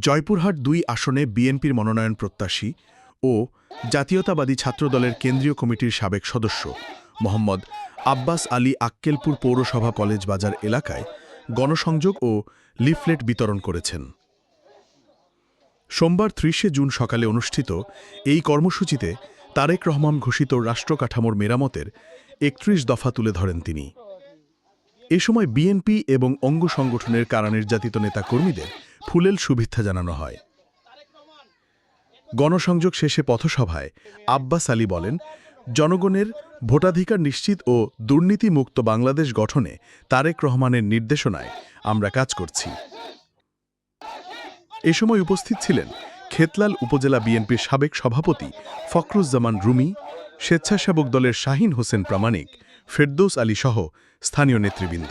জয়পুরহাট দুই আসনে বিএনপির মনোনয়ন প্রত্যাশী ও জাতীয়তাবাদী ছাত্রদলের কেন্দ্রীয় কমিটির সাবেক সদস্য মোহাম্মদ আব্বাস আলী আক্কেলপুর পৌরসভা কলেজ বাজার এলাকায় গণসংযোগ ও লিফলেট বিতরণ করেছেন। সোমবার ত্রিশে জুন সকালে অনুষ্ঠিত এই কর্মসূচিতে তারেক রহমান ঘোষিত রাষ্ট্রকাঠামোর মেরামতের একত্রিশ দফা তুলে ধরেন তিনি। এ সময় বিএনপি এবং অঙ্গ সংগঠনের কারানির্যাতিত নেতা কর্মীদের ফুলেল শুভেচ্ছা জানানো হয়। গণসংযোগ শেষে পথসভায় আব্বাস আলী বলেন, জনগণের ভোটাধিকার নিশ্চিত ও দুর্নীতিমুক্ত বাংলাদেশ গঠনে তারেক রহমানের নির্দেশনায় আমরা কাজ করছি। এ সময় উপস্থিত ছিলেন খেতলাল উপজেলা বিএনপির সাবেক সভাপতি ফখরুজ্জামান রুমি, স্বেচ্ছাসেবক দলের শাহিন হোসেন প্রামাণিক, ফেরদৌস আলী সহ স্থানীয় নেতৃবৃন্দ।